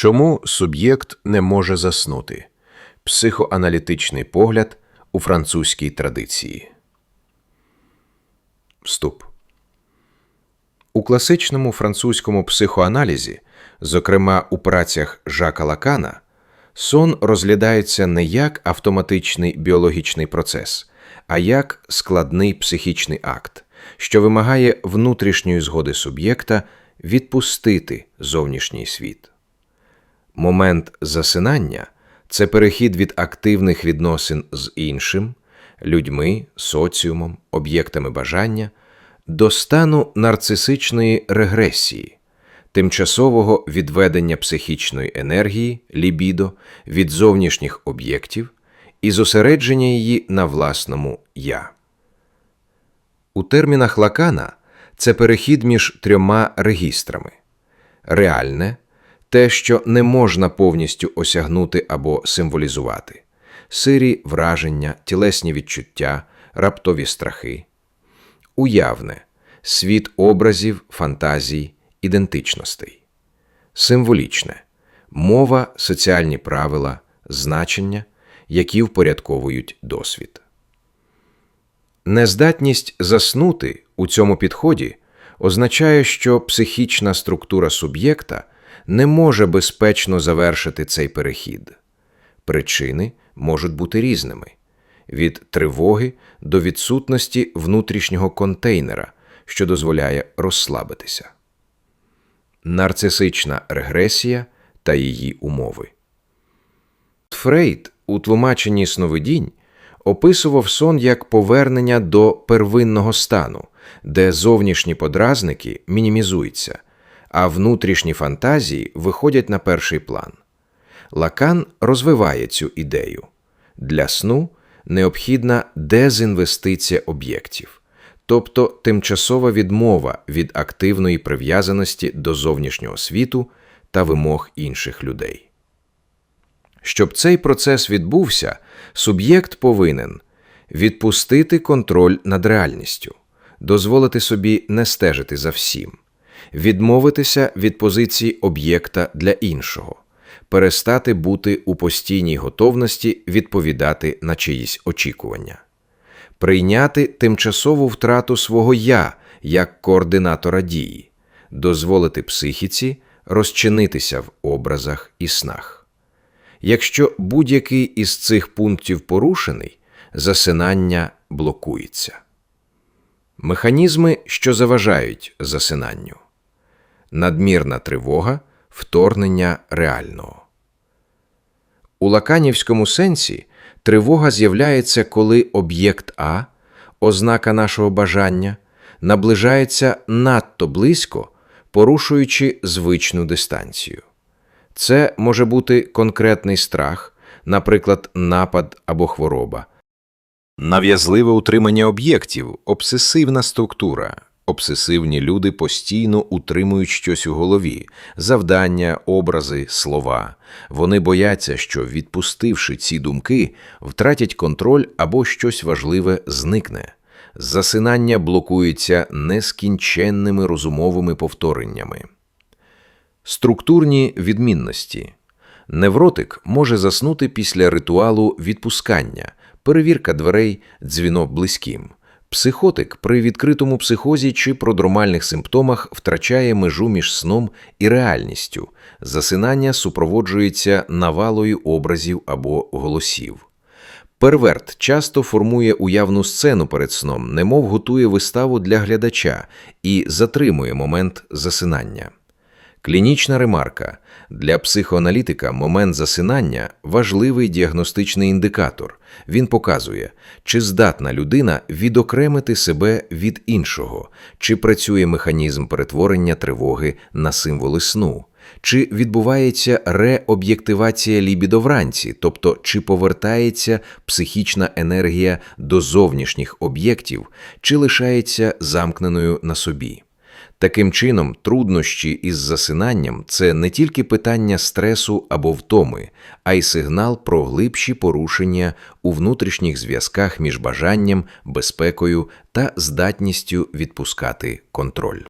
Чому суб'єкт не може заснути? Психоаналітичний погляд у французькій традиції. Вступ. У класичному французькому психоаналізі, зокрема у працях Жака Лакана, сон розглядається не як автоматичний біологічний процес, а як складний психічний акт, що вимагає внутрішньої згоди суб'єкта відпустити зовнішній світ. Момент засинання це перехід від активних відносин з іншим, людьми, соціумом, об'єктами бажання до стану нарцисичної регресії, тимчасового відведення психічної енергії, лібідо від зовнішніх об'єктів і зосередження її на власному я. У термінах Лакана це перехід між трьома регістрами: реальне те, що не можна повністю осягнути або символізувати, сирі враження, тілесні відчуття, раптові страхи, уявне світ образів, фантазій, ідентичностей, символічне мова, соціальні правила, значення, які впорядковують досвід. Нездатність заснути у цьому підході означає, що психічна структура суб'єкта не може безпечно завершити цей перехід. Причини можуть бути різними від тривоги до відсутності внутрішнього контейнера, що дозволяє розслабитися. Нарцисична регресія та її умови. Фрейд у тлумаченні сновидінь описував сон як повернення до первинного стану, де зовнішні подразники мінімізуються, а внутрішні фантазії виходять на перший план. Лакан розвиває цю ідею. Для сну необхідна дезінвестиція об'єктів, тобто тимчасова відмова від активної прив'язаності до зовнішнього світу та вимог інших людей. Щоб цей процес відбувся, суб'єкт повинен відпустити контроль над реальністю, дозволити собі не стежити за всім, відмовитися від позиції об'єкта для іншого, перестати бути у постійній готовності відповідати на чиїсь очікування, прийняти тимчасову втрату свого я як координатора дії, дозволити психіці розчинитися в образах і снах. Якщо будь-який із цих пунктів порушений, засинання блокується. Механізми, що заважають засинанню, надмірна тривога, вторгнення реального. У лаканівському сенсі тривога з'являється, коли об'єкт А, ознака нашого бажання, наближається надто близько, порушуючи звичну дистанцію. Це може бути конкретний страх, наприклад, напад або хвороба, нав'язливе утримання об'єктів, обсесивна структура. Обсесивні люди постійно утримують щось у голові, завдання, образи, слова. Вони бояться, що, відпустивши ці думки, втратять контроль або щось важливе зникне. Засинання блокується нескінченними розумовими повтореннями. Структурні відмінності. Невротик може заснути після ритуалу відпускання, перевірка дверей, дзвінок близьким. Психотик при відкритому психозі чи продромальних симптомах втрачає межу між сном і реальністю. Засинання супроводжується навалою образів або голосів. Перверт часто формує уявну сцену перед сном, немов готує виставу для глядача і затримує момент засинання. Клінічна ремарка для психоаналітика момент засинання важливий діагностичний індикатор. Він показує, чи здатна людина відокремити себе від іншого, чи працює механізм перетворення тривоги на символи сну, чи відбувається реоб'єктивація лібідо вранці, тобто чи повертається психічна енергія до зовнішніх об'єктів, чи лишається замкненою на собі. Таким чином, труднощі із засинанням це не тільки питання стресу або втоми, а й сигнал про глибші порушення у внутрішніх зв'язках між бажанням, безпекою та здатністю відпускати контроль.